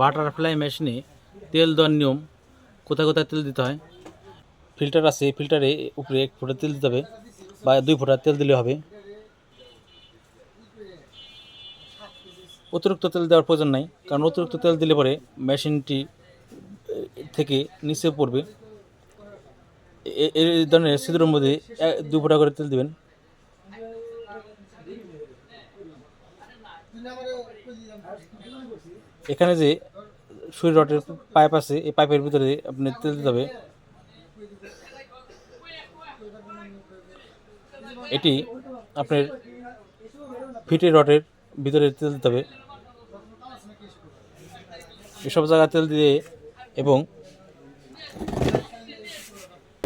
Butterfly মেশিনে তেল দেওয়ার নিয়ম, কোথায় কোথায় তেল দিতে হয়? ফিল্টার আছে, ফিল্টারে উপরে এক ফোঁটা তেল দিতে হবে বা দুই ফোঁটা তেল দিলে হবে। অতিরিক্ত তেল দেওয়ার প্রয়োজন নাই, কারণ অতিরিক্ত তেল দিলে পরে মেশিনটি থেকে নিচে পড়বে। এই ধরনের ছিদ্রের মধ্যে দু ফোঁটা করে তেল দিবেন। এখানে যে সুই রডের পাইপ আছে, এই পাইপের ভিতরে আপনি তেল দিতে হবে। এটি আপনার ফিটে রডের ভিতরে তেল দিতে হবে। এসব জায়গায় তেল দিয়ে এবং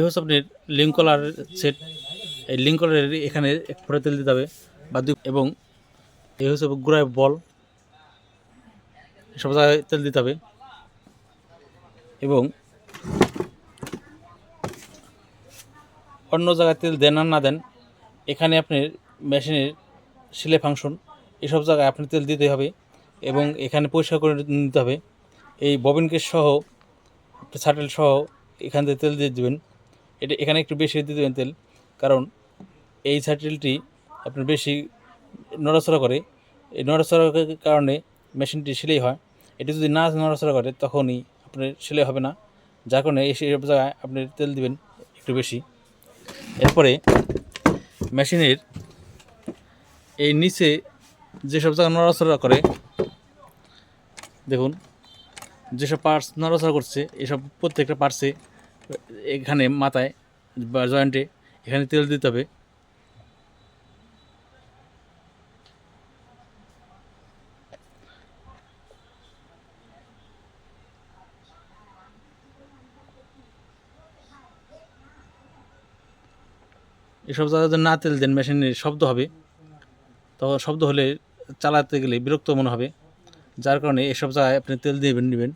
হচ্ছে আপনার লিঙ্ক কলার সেট এই লিঙ্ক কলারের এখানে এক ফোঁটা তেল দিতে হবে। বা এবং এই হচ্ছে গুড়ায় বল। জায়গায় তেল দিতে হবে। এবং অন্য জায়গায় তেল দেন আর না দেন, এখানে আপনার মেশিনের সিলে ফাংশন এসব জায়গায় আপনি তেল দিতে হবে এবং এখানে পরিষ্কার করে নিতে হবে। এই ববিন কেস সহ শাটেল সহ এখান থেকে তেল দিয়ে দেবেন। এটা এখানে একটু বেশি দিয়ে দেবেন তেল, কারণ এই শাটেলটি আপনার বেশি নড়াচড়া করে। এই নড়াচড়ার কারণে মেশিনটি সেলাই হয়। এটি যদি না নড়াচড়া করে, তখনই আপনার সেলাই হবে না। যার কারণে এই সব জায়গায় আপনি তেল দিবেন একটু বেশি। এরপরে মেশিনের এই নিচে যেসব জায়গা নড়াচড়া করে, দেখুন, যেসব পার্টস নড়াচড়া করছে, এসব প্রত্যেকটা পার্টসে এখানে মাথায় বা জয়েন্টে এখানে তেল দিতে হবে। এসব জায়গায় যদি না তেল দেন মেশিনে শব্দ হবে তখন শব্দ হলে চালাতে গেলে বিরক্ত মনে হবে। যার কারণে এসব জায়গায় আপনি তেল দিবেন নেবেন,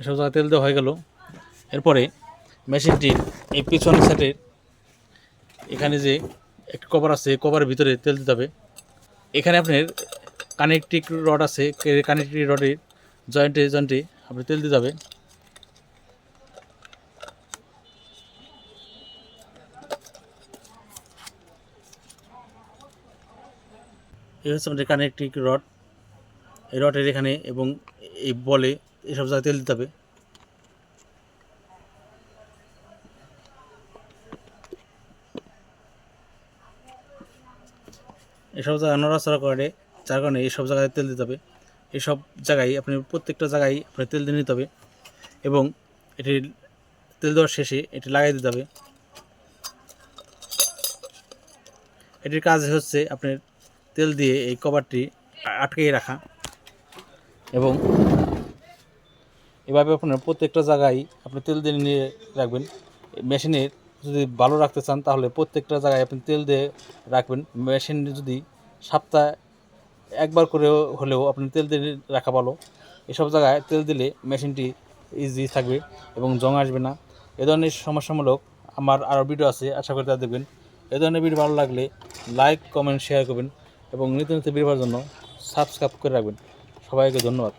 এসব জায়গায় তেল দেওয়া হয়ে গেল, এরপরে মেশিনটির এই পিছনের সাইডের এখানে যে একটা কভার আছে কভারের ভিতরে তেল দিতে হবে। এখানে আপনার কানেকটিক রড আছে কানেকটিক রডের জয়েন্টে জয়েন্টে আপনি তেল দিতে হবে। এই হচ্ছে আমাদের কানেকটিক রড এই রডের এখানে এবং এই বলে এসব জায়গায় তেল দিতে হবে। এসব জায়গায় নড়াচড়া করে, যার কারণে এইসব জায়গায় তেল দিতে হবে। এসব জায়গায় আপনি প্রত্যেকটা জায়গায় আপনার তেল দিয়ে নিতে হবে এবং এটি তেল দেওয়ার শেষে এটি লাগাই দিতে হবে। এটির কাজ হচ্ছে আপনার তেল দিয়ে এই কভারটি আটকিয়ে রাখা এবং এভাবে আপনার প্রত্যেকটা জায়গায় আপনি তেল দিয়ে নিয়ে রাখবেন। মেশিনের যদি ভালো রাখতে চান, তাহলে প্রত্যেকটা জায়গায় আপনি তেল দিয়ে রাখবেন। মেশিন যদি সপ্তাহে একবার করে হলেও আপনি তেল দিয়ে রাখা ভালো। এসব জায়গায় তেল দিলে মেশিনটি ইজি থাকবে এবং জং আসবে না। এ ধরনের সমস্যামূলক আমার আরও ভিডিও আছে, আশা করি তা দেখবেন। এ ধরনের ভিডিও ভালো লাগলে লাইক কমেন্ট শেয়ার করবেন এবং নিত্য নিত্য ভিডিও জন্য সাবস্ক্রাইব করে রাখবেন। সবাইকে ধন্যবাদ।